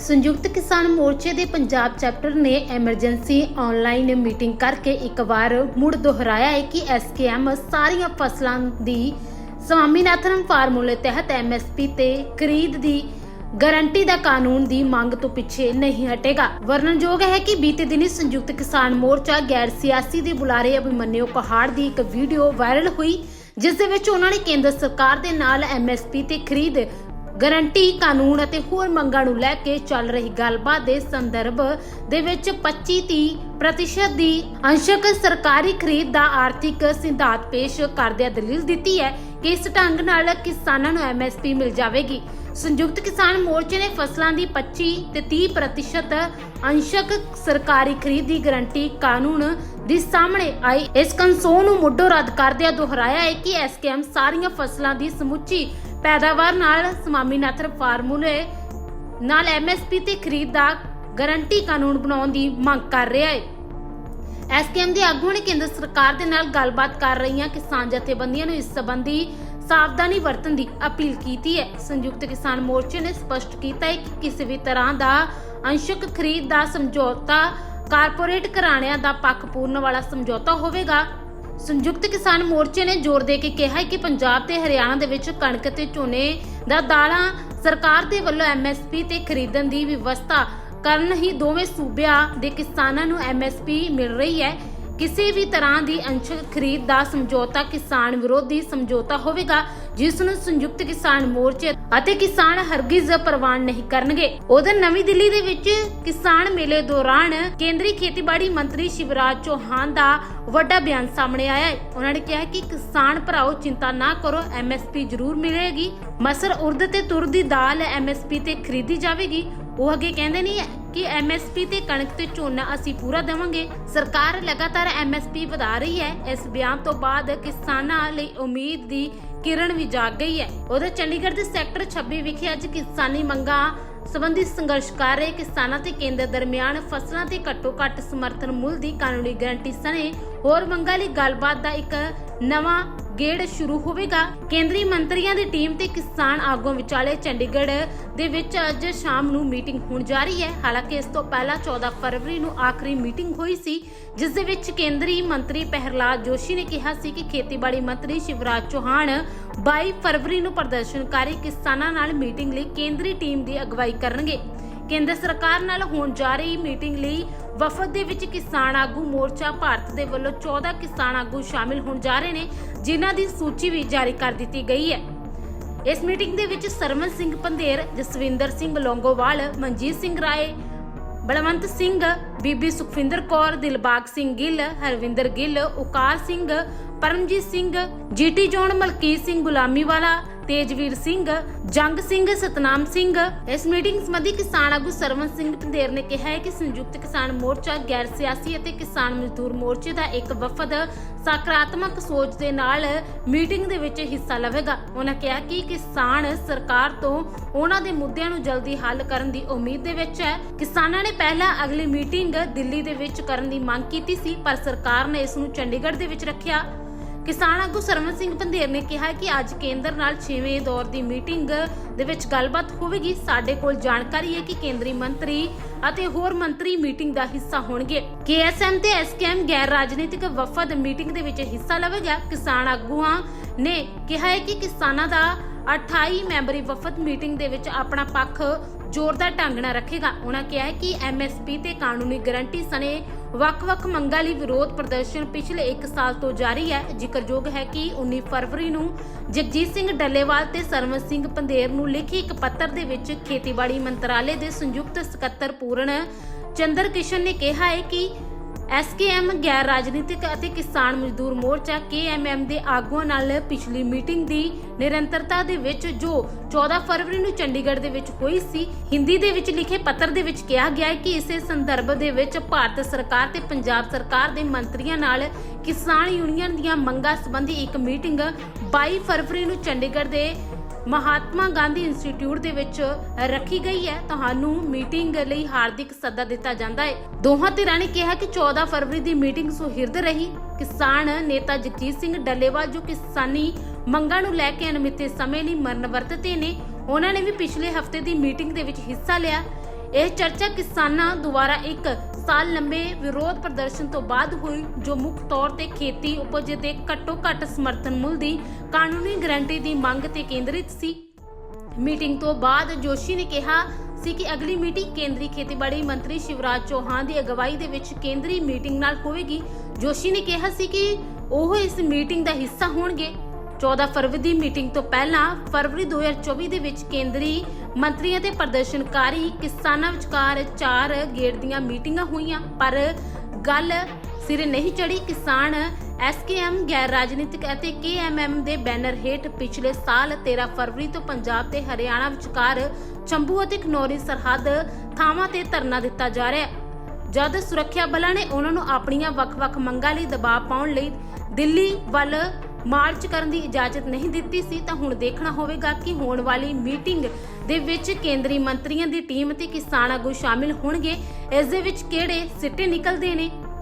ਸੰਯੁਕਤ ਕਿਸਾਨ ਮੋਰਚੇ ਦੇ ਪੰਜਾਬ ਚੈਪਟਰ ਨੇ ਐਮਰਜੈਂਸੀ ਆਨਲਾਈਨ ਮੀਟਿੰਗ ਕਰਕੇ ਇੱਕ ਵਾਰ ਮੁੜ ਦੁਹਰਾਇਆ ਹੈ ਕਿ ਐਸਕੇਐਮ ਸਾਰੀਆਂ ਫਸਲਾਂ ਦੀ ਸਵਾਮੀਨਾਥਨ ਫਾਰਮੂਲੇ ਤਹਿਤ ਐਮਐਸਪੀ ਤੇ ਖਰੀਦ ਦੀ ਗਾਰੰਟੀ ਦਾ ਕਾਨੂੰਨ ਦੀ ਮੰਗ ਤੋਂ ਪਿੱਛੇ ਨਹੀਂ ਹਟੇਗਾ। ਵਰਣਨਯੋਗ ਹੈ ਕਿ ਬੀਤੇ ਦਿਨੀ ਸੰਯੁਕਤ ਕਿਸਾਨ ਮੋਰਚਾ ਗੈਰ ਸਿਆਸੀ ਦੇ ਬੁਲਾਰੇ ਅਭਿਮਨਿਓ ਪਹਾੜ ਦੀ ਇੱਕ ਵੀਡੀਓ ਵਾਇਰਲ ਹੋਈ, ਜਿਸ ਦੇ ਵਿੱਚ ਉਹਨਾਂ ਨੇ ਕੇਂਦਰ ਸਰਕਾਰ ਦੇ ਨਾਲ ਐਮਐਸਪੀ ਤੇ ਖਰੀਦ ਗਾਰੰਟੀ, ਕਾਨੂੰਨ ਅਤੇ ਹੋਰ ਮੰਗਾਂ ਨੂੰ ਲੈ ਕੇ ਚੱਲ ਰਹੀ ਗੱਲਬਾਤ ਦੇ ਸੰਦਰਭ ਦੇ ਵਿੱਚ 25-30 ਪ੍ਰਤੀਸ਼ਤ ਦੀ ਅੰਸ਼ਕ ਸਰਕਾਰੀ ਖਰੀਦ ਦਾ ਆਰਥਿਕ ਸਿਧਾਂਤ ਪੇਸ਼ ਕਰਦਿਆਂ ਦਲੀਲ ਦਿੱਤੀ ਹੈ ਕਿ ਇਸ ਢੰਗ ਨਾਲ ਕਿਸਾਨਾਂ ਨੂੰ ਐਮਐਸਪੀ ਮਿਲ ਜਾਵੇਗੀ। ਸੰਯੁਕਤ ਕਿਸਾਨ ਮੋਰਚੇ ਨੇ ਫਸਲਾਂ ਦੀ 25 ਤੇ 30 ਪ੍ਰਤੀਸ਼ਤ ਅੰਸ਼ਕ ਸਰਕਾਰੀ ਖਰੀਦ ਦੀ ਗਾਰੰਟੀ, ਕਾਨੂੰਨ ਦੀ ਸਾਹਮਣੇ ਆਈ। ਇਸ ਕੰਸੋ ਨੂੰ ਮੁੱਢੋਂ ਰੱਦ ਕਰਦਿਆਂ ਦੁਹਰਾਇਆ ਹੈ ਕਿ ਐਸਕੇਐਮ ਸਾਰੀਆਂ ਫਸਲਾਂ ਦੀ ਸਮੁੱਚੀ ਪੈਦਾਵਾਰ ਨਾਲ ਸਵਾਮੀਨਾਥਨ ਫਾਰਮੂਲੇ ਨਾਲ ਐਮਐਸਪੀ ਤੇ ਖਰੀਦ ਦਾ ਗਾਰੰਟੀ ਕਾਨੂੰਨ ਬਣਾਉਣ ਦੀ ਮੰਗ ਕਰ ਰਿਹਾ ਹੈ। ਐਸਕੇਐਮ ਦੇ ਆਗੂਆਂ ਨੇ ਕੇਂਦਰ ਸਰਕਾਰ ਦੇ ਨਾਲ ਗੱਲਬਾਤ ਕਰ ਰਹੀਆਂ ਕਿਸਾਨ ਜਥੇਬੰਦੀਆਂ ਨੂੰ ਇਸ ਸੰਬੰਧੀ ਸਾਵਧਾਨੀ ਵਰਤਣ ਦੀ ਅਪੀਲ ਕੀਤੀ ਹੈ। ਸੰਯੁਕਤ ਕਿਸਾਨ ਮੋਰਚੇ ਨੇ ਸਪਸ਼ਟ ਕੀਤਾ ਹੈ ਕਿ ਕਿਸੇ ਵੀ ਤਰ੍ਹਾਂ ਦਾ ਅੰਸ਼ਕ ਖਰੀਦ ਦਾ ਸਮਝੌਤਾ ਕਾਰਪੋਰੇਟ ਘਰਾਣਿਆਂ ਦਾ ਪੱਖ ਪੂਰਨ ਵਾਲਾ ਸਮਝੌਤਾ ਹੋਵੇਗਾ। ਸੰਯੁਕਤ ਕਿਸਾਨ ਮੋਰਚੇ ਨੇ ਜ਼ੋਰ ਦੇ ਕੇ ਕਿਹਾ ਕਿ ਪੰਜਾਬ ਤੇ ਹਰਿਆਣਾ ਦੇ ਵਿੱਚ ਕਣਕ ਤੇ ਝੋਨੇ ਦਾ ਦਾਲਾਂ ਸਰਕਾਰ ਦੇ ਵੱਲੋਂ ਐਮਐਸਪੀ ਤੇ ਖਰੀਦਣ ਦੀ ਵਿਵਸਥਾ ਕਰਨ ਹੀ ਦੋਵੇਂ ਸੂਬਿਆਂ ਦੇ ਕਿਸਾਨਾਂ ਨੂੰ ਐਮਐਸਪੀ ਮਿਲ ਰਹੀ ਹੈ। ਕਿਸੇ ਵੀ ਤਰ੍ਹਾਂ ਦੀ ਅੰਸ਼ਕ ਖਰੀਦ ਦਾ ਸਮਝੌਤਾ ਕਿਸਾਨ ਵਿਰੋਧੀ ਸਮਝੌਤਾ ਹੋਵੇਗਾ, ਜਿਸ ਨੂੰ ਸੰਯੁਕਤ ਕਿਸਾਨ ਮੋਰਚੇ ਅਤੇ ਕਿਸਾਨ ਹਰਗਿਜ਼ ਪ੍ਰਵਾਨ ਨਹੀਂ ਕਰਨਗੇ। ਉਧਰ ਨਵੀਂ ਦਿੱਲੀ ਦੇ ਵਿੱਚ ਕਿਸਾਨ ਮੇਲੇ ਦੌਰਾਨ ਕੇਂਦਰੀ ਖੇਤੀਬਾੜੀ ਮੰਤਰੀ ਸ਼ਿਵਰਾਜ ਚੌਹਾਨ ਦਾ ਵੱਡਾ ਬਿਆਨ ਸਾਹਮਣੇ ਆਇਆ ਹੈ। ਉਹਨਾਂ ਨੇ ਕਿਹਾ ਕਿ ਕਿਸਾਨ ਭਰਾਓ, ਚਿੰਤਾ ਨਾ ਕਰੋ ਐਮਐਸਪੀ ਜ਼ਰੂਰ ਮਿਲੇਗੀ। ਮਸਰ ਉਰਦ ਤੇ ਤੁਰ ਦੀ ਦਾਲ ਐਮਐਸਪੀ ਤੇ ਖਰੀਦੀ ਜਾਵੇਗੀ। ਉਹ ਅੱਗੇ ਕਹਿੰਦੇ ਨਹੀਂ ਕਿ ਐਮਐਸਪੀ ਤੇ ਕਣਕ ਤੇ ਝੋਨਾ ਅਸੀਂ ਪੂਰਾ ਦੇਵਾਂਗੇ। ਸਰਕਾਰ ਲਗਾਤਾਰ ਐਮਐਸਪੀ ਵਧਾ ਰਹੀ ਹੈ। ਇਸ ਬਿਆਨ ਤੋਂ ਬਾਅਦ ਕਿਸਾਨਾਂ ਲਈ ਉਮੀਦ ਦੀ ਕਿਰਨ ਵੀ ਜਾਗ ਗਈ ਹੈ। ਉਧਰ ਚੰਡੀਗੜ੍ਹ ਦੇ ਸੈਕਟਰ 26 ਵਿਖੇ ਅੱਜ ਕਿਸਾਨੀ ਮੰਗਾਂ ਸਬੰਧੀ ਸੰਘਰਸ਼ ਕਰ ਰਹੇ ਕਿਸਾਨਾਂ ਤੇ ਕੇਂਦਰ ਦਰਮਿਆਨ ਫਸਲਾਂ ਦੇ ਘੱਟੋ ਘੱਟ ਸਮਰਥਨ ਮੁੱਲ ਦੀ ਕਾਨੂੰਨੀ ਗਾਰੰਟੀ ਸਣੇ ਹੋਰ ਮੰਗਾਂ ਲਈ ਗੱਲਬਾਤ ਦਾ ਇੱਕ ਨਵਾਂ ਗੇੜ ਸ਼ੁਰੂ ਹੋਵੇਗਾ। ਕੇਂਦਰੀ ਮੰਤਰੀਆਂ ਦੀ ਟੀਮ ਤੇ ਕਿਸਾਨ ਆਗੂਆਂ ਵਿਚਾਲੇ ਚੰਡੀਗੜ੍ਹ ਦੇ ਵਿੱਚ ਅੱਜ ਸ਼ਾਮ ਨੂੰ ਮੀਟਿੰਗ ਹੋਣ ਜਾ ਰਹੀ ਹੈ। ਹਾਲਾਂਕਿ ਇਸ ਤੋਂ ਪਹਿਲਾਂ 14 ਫਰਵਰੀ ਨੂੰ ਆਖਰੀ ਮੀਟਿੰਗ ਹੋਈ ਸੀ, ਜਿਸ ਦੇ ਵਿੱਚ ਕੇਂਦਰੀ ਮੰਤਰੀ ਪ੍ਰਹਿਲਾਦ ਜੋਸ਼ੀ ਨੇ ਕਿਹਾ ਸੀ ਕਿ ਖੇਤੀਬਾੜੀ ਮੰਤਰੀ ਸ਼ਿਵਰਾਜ ਚੌਹਾਨ 22 ਫਰਵਰੀ ਨੂੰ ਪ੍ਰਦਰਸ਼ਨਕਾਰੀ ਕਿਸਾਨਾਂ ਨਾਲ ਮੀਟਿੰਗ ਲਈ ਕੇਂਦਰੀ ਟੀਮ ਦੀ ਅਗਵਾਈ ਕਰਨਗੇ। ਕੇਂਦਰ ਸਰਕਾਰ ਨਾਲ ਹੋਣ ਜਾ ਰਹੀ ਮੀਟਿੰਗ ਲਈ ਵਫਦ ਦੇ ਵਿੱਚ ਕਿਸਾਨ ਆਗੂ ਮੋਰਚਾ ਭਾਰਤ ਦੇ ਵੱਲੋਂ 14 ਕਿਸਾਨ ਆਗੂ ਸ਼ਾਮਿਲ ਹੋਣ ਜਾ ਰਹੇ ਨੇ, ਜਿਨ੍ਹਾਂ ਦੀ ਸੂਚੀ ਵੀ ਜਾਰੀ ਕਰ ਦਿੱਤੀ ਗਈ ਹੈ। ਇਸ ਮੀਟਿੰਗ ਦੇ ਵਿੱਚ ਸਰਮਨ ਸਿੰਘ ਪੰਧੇਰ, ਜਸਵਿੰਦਰ ਸਿੰਘ ਲੋਂਗੋਵਾਲ, ਮਨਜੀਤ ਸਿੰਘ ਰਾਏ, ਬਲਵੰਤ ਸਿੰਘ, ਬੀਬੀ ਸੁਖਵਿੰਦਰ ਕੌਰ, ਦਿਲਬਾਗ ਸਿੰਘ ਗਿੱਲ, ਹਰਵਿੰਦਰ ਗਿੱਲ, ਉਕਾਰ ਸਿੰਘ, ਪਰਮਜੀਤ ਸਿੰਘ, ਜੀਟੀ ਜੋਨ, ਮਲਕੀਤ ਸਿੰਘ ਗੁਲਾਮੀਵਾਲਾ ਤੇਜਵੀਰ ਸਿੰਘ, ਜੰਗ ਸਿੰਘ, ਸਤਨਾਮ ਸਿੰਘ। ਇਸ ਮੀਟਿੰਗ ਸੰਬੰਧੀ ਕਿਸਾਨ ਆਗੂ ਸਰਵਨ ਸਿੰਘ ਪੰਧੇਰ ਨੇ ਕਿਹਾ ਹੈ ਕਿ ਸੰਯੁਕਤ ਕਿਸਾਨ ਮੋਰਚਾ ਗੈਰ ਸਿਆਸੀ ਅਤੇ ਕਿਸਾਨ ਮਜ਼ਦੂਰ ਮੋਰਚੇ ਦਾ ਇੱਕ ਵਫਦ ਸਕਾਰਾਤਮਕ ਸੋਚ ਦੇ ਨਾਲ ਮੀਟਿੰਗ ਦੇ ਵਿੱਚ ਹਿੱਸਾ ਲਵੇਗਾ। ਉਹਨਾਂ ਕਿਹਾ ਕਿ ਕਿਸਾਨ ਸਰਕਾਰ ਤੋਂ ਉਹਨਾਂ ਦੇ ਮੁੱਦਿਆਂ ਨੂੰ ਜਲਦੀ ਹੱਲ ਕਰਨ ਦੀ ਉਮੀਦ ਦੇ ਵਿੱਚ ਹੈ। ਕਿਸਾਨਾਂ ਨੇ ਪਹਿਲਾਂ ਅਗਲੀ ਮੀਟਿੰਗ ਦਿੱਲੀ ਦੇ ਵਿੱਚ ਕਰਨ ਦੀ ਮੰਗ ਕੀਤੀ ਸੀ, ਪਰ ਸਰਕਾਰ ਨੇ ਇਸ ਨੂੰ ਚੰਡੀਗੜ੍ਹ ਦੇ ਵਿੱਚ ਰੱਖਿਆ। ਕਿਸਾਨ ਆਗੂ ਸਰਵਨ ਸਿੰਘ ਪੰਧੇਰ ਨੇ ਕਿਹਾ ਕਿ ਅੱਜ ਕੇਂਦਰ ਨਾਲ 6ਵੇਂ ਦੌਰ ਦੀ ਮੀਟਿੰਗ ਦੇ ਵਿੱਚ ਗੱਲਬਾਤ ਹੋਵੇਗੀ। ਸਾਡੇ ਕੋਲ ਜਾਣਕਾਰੀ ਹੈ ਕਿ ਕੇਂਦਰੀ ਮੰਤਰੀ ਅਤੇ ਹੋਰ ਮੰਤਰੀ ਮੀਟਿੰਗ ਦਾ ਹਿੱਸਾ ਹੋਣਗੇ। ਕੇਐਸਐਮ ਤੇ ਐਸਕੇਐਮ ਗੈਰ ਰਾਜਨੀਤਿਕ ਵਫਦ ਮੀਟਿੰਗ ਦੇ ਵਿੱਚ ਹਿੱਸਾ ਲਵੇਗਾ। ਕਿਸਾਨ ਆਗੂਆਂ ਨੇ ਕਿਹਾ ਹੈ ਕਿ ਕਿਸਾਨਾਂ ਦਾ 28 ਮੈਂਬਰੀ ਵਫਦ ਮੀਟਿੰਗ ਦੇ ਵਿੱਚ ਆਪਣਾ ਪੱਖ ਜ਼ੋਰਦਾਰ ਢੰਗ ਨਾਲ ਰੱਖੇਗਾ। ਉਹਨਾਂ ਕਿਹਾ ਹੈ ਕਿ ਐਮਐਸਪੀ ਤੇ ਕਾਨੂੰਨੀ ਗਾਰੰਟੀ ਸਣੇ ਵੱਖ-ਵੱਖ ਮੰਗਾਂ ਲਈ ਵਿਰੋਧ ਪ੍ਰਦਰਸ਼ਨ ਪਿਛਲੇ 1 ਸਾਲ ਤੋਂ ਜਾਰੀ ਹੈ। ਜ਼ਿਕਰਯੋਗ ਹੈ ਕਿ 19 ਫਰਵਰੀ ਨੂੰ ਜਗਜੀਤ ਸਿੰਘ ਡੱਲੇਵਾਲ ਤੇ ਸਰਵਨ ਸਿੰਘ ਪੰਧੇਰ ਨੂੰ ਲਿਖੀ ਇੱਕ ਪੱਤਰ ਦੇ ਵਿੱਚ ਖੇਤੀਬਾੜੀ ਮੰਤਰਾਲੇ ਦੇ ਸੰਯੁਕਤ ਸਕੱਤਰ ਪੂਰਨ ਚੰਦਰ ਕਿਸ਼ਨ ਨੇ ਕਿਹਾ ਹੈ ਕਿ ਐਸਕੇਐਮ ਗੈਰ ਰਾਜਨੀਤਿਕ ਅਤੇ ਕਿਸਾਨ ਮਜ਼ਦੂਰ ਮੋਰਚਾ ਕੇਐਮਐਮ ਦੇ ਆਗੂਆਂ ਨਾਲ ਪਿਛਲੀ ਮੀਟਿੰਗ ਦੀ ਨਿਰੰਤਰਤਾ ਦੇ ਵਿੱਚ ਜੋ 14 ਫਰਵਰੀ ਨੂੰ ਚੰਡੀਗੜ੍ਹ ਦੇ ਵਿੱਚ ਹੋਈ ਸੀ, ਹਿੰਦੀ ਦੇ ਵਿੱਚ ਲਿਖੇ ਪੱਤਰ ਦੇ ਵਿੱਚ ਕਿਹਾ ਗਿਆ ਹੈ ਕਿ ਇਸੇ ਸੰਦਰਭ ਦੇ ਵਿੱਚ ਭਾਰਤ ਸਰਕਾਰ ਤੇ ਪੰਜਾਬ ਸਰਕਾਰ ਦੇ ਮੰਤਰੀਆਂ ਨਾਲ ਕਿਸਾਨ ਯੂਨੀਅਨ ਦੀਆਂ ਮੰਗਾਂ ਸੰਬੰਧੀ ਇੱਕ ਮੀਟਿੰਗ 22 ਫਰਵਰੀ ਨੂੰ ਚੰਡੀਗੜ੍ਹ ਦੇ ਮਹਾਤਮਾ ਗਾਂਧੀ ਇੰਸਟੀਚਿਊਟ ਦੇ ਵਿੱਚ ਰੱਖੀ ਗਈ ਹੈ। ਤੁਹਾਨੂੰ ਮੀਟਿੰਗ ਲਈ ਹਾਰਦਿਕ ਸੱਦਾ ਦਿੱਤਾ ਜਾਂਦਾ ਹੈ। ਦੋਹਾਂ ਧਿਰਾਂ ਨੇ ਕਿਹਾ ਕਿ 14 ਫਰਵਰੀ ਦੀ ਮੀਟਿੰਗ ਸੁਹਿਰਦ ਰਹੀ। ਕਿਸਾਨ ਨੇਤਾ ਜਗਜੀਤ ਸਿੰਘ ਡੱਲੇਵਾਲ ਜੋ ਕਿਸਾਨੀ ਮੰਗਾਂ ਨੂੰ ਲੈ ਕੇ ਅਨਮਿੱਤੇ ਸਮੇਂ ਲਈ ਮਰਨ ਵਰਤਤੇ ਨੇ, ਉਹਨਾਂ ਨੇ ਵੀ ਪਿਛਲੇ ਹਫ਼ਤੇ ਦੀ ਮੀਟਿੰਗ ਦੇ ਵਿੱਚ ਹਿੱਸਾ ਲਿਆ। ਇਹ ਚਰਚਾ ਕਿਸਾਨਾਂ ਦੁਆਰਾ ਇੱਕ ਸਾਲ ਲੰਬੇ ਵਿਰੋਧ ਪ੍ਰਦਰਸ਼ਨ ਤੋਂ ਬਾਅਦ ਹੋਈ, ਜੋ ਮੁੱਖ ਤੌਰ ਤੇ ਖੇਤੀ ਉਪਜ ਦੇ ਘੱਟੋ ਘੱਟ ਸਮਰਥਨ ਮੁੱਲ ਦੀ ਕਾਨੂੰਨੀ ਗਾਰੰਟੀ ਦੀ ਮੰਗ ਤੇ ਕੇਂਦਰਿਤ ਸੀ। ਮੀਟਿੰਗ ਤੋਂ ਬਾਅਦ ਜੋਸ਼ੀ ਨੇ ਕਿਹਾ ਸੀ ਕਿ ਅਗਲੀ ਮੀਟਿੰਗ ਕੇਂਦਰੀ ਖੇਤੀਬਾੜੀ ਮੰਤਰੀ ਸ਼ਿਵਰਾਜ ਚੌਹਾਨ ਦੀ ਅਗਵਾਈ ਦੇ ਵਿੱਚ ਕੇਂਦਰੀ ਮੀਟਿੰਗ ਨਾਲ ਹੋਵੇਗੀ। ਜੋਸ਼ੀ ਨੇ ਕਿਹਾ ਸੀ ਕਿ ਉਹ ਇਸ ਮੀਟਿੰਗ ਦਾ ਹਿੱਸਾ ਹੋਣਗੇ। 14 ਫਰਵਰੀ ਦੀ ਮੀਟਿੰਗ ਤੋਂ ਪਹਿਲਾਂ ਫਰਵਰੀ 2024 ਦੇ ਵਿੱਚ ਕੇਂਦਰੀ ਮੰਤਰੀ ਤੇ ਪ੍ਰਦਰਸ਼ਨਕਾਰੀ ਕਿਸਾਨਾਂ ਵਿਚਕਾਰ ਚਾਰ ਗੇੜ ਦੀਆਂ ਮੀਟਿੰਗਾਂ ਹੋਈਆਂ, ਪਰ ਗੱਲ ਸਿਰੇ ਨਹੀਂ ਚੜੀ ਕਿਸਾਨ ਐਸਕੇਐਮ ਗੈਰ ਰਾਜਨੀਤਿਕ ਅਤੇ ਕੇਐਮਐਮ ਦੇ ਬੈਨਰ ਹੇਠ ਪਿਛਲੇ ਸਾਲ 13 ਫਰਵਰੀ ਤੋਂ ਪੰਜਾਬ ਤੇ ਹਰਿਆਣਾ ਵਿਚਕਾਰ ਚੰਬੂ ਅਤੇ ਖਨੌਰੀ ਸਰਹੱਦ ਥਾਵਾਂ ਤੇ ਧਰਨਾ ਦਿੱਤਾ ਜਾ ਰਿਹਾ ਹੈ। ਜਦ ਸੁਰੱਖਿਆ ਬਲਾਂ ਨੇ ਉਹਨਾਂ ਨੂੰ ਆਪਣੀਆਂ ਵੱਖ-ਵੱਖ ਮੰਗਾਂ ਲਈ ਦਬਾਅ ਪਾਉਣ ਲਈ ਦਿੱਲੀ ਵੱਲ ਮਾਰਚ ਕਰਨ ਦੀ ਇਜਾਜ਼ਤ ਨਹੀਂ ਦਿੱਤੀ ਸੀ, ਤਾਂ ਹੁਣ ਦੇਖਣਾ ਹੋਵੇਗਾ ਕਿ ਹੋਣ ਵਾਲੀ ਮੀਟਿੰਗ ਦੇ ਵਿੱਚ ਕੇਂਦਰੀ ਮੰਤਰੀਆਂ ਦੀ ਟੀਮ ਤੇ ਕਿਸਾਨ ਆਗੂ ਸ਼ਾਮਿਲ ਹੋਣਗੇ। ਇਸ ਦੇ ਵਿੱਚ ਕਿਹੜੇ ਸਿੱਟੇ ਨਿਕਲਦੇ ਨੇ?